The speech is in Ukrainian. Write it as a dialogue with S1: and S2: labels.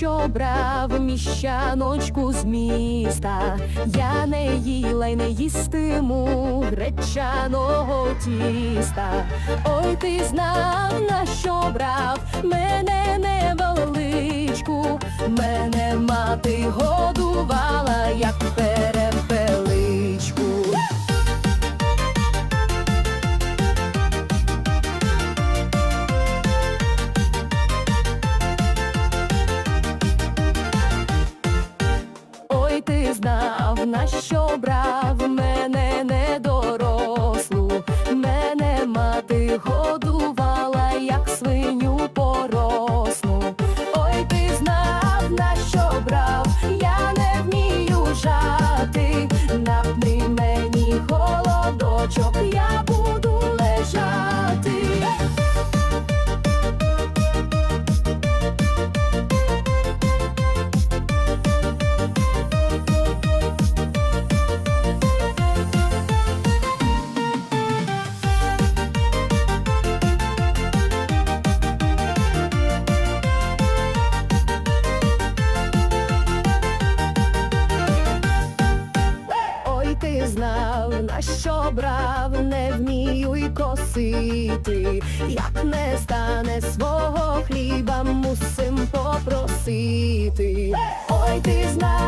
S1: що брав міщаночку з міста. Я не їла й не їстиму гречаного тіста. Ой, ти знав, на що брав мене невеличку, мене мати годувала, як перепеличку. На що знав, що брав, не вмію й косити, як не стане свого хліба, мусим попросити. Ой, ти знав,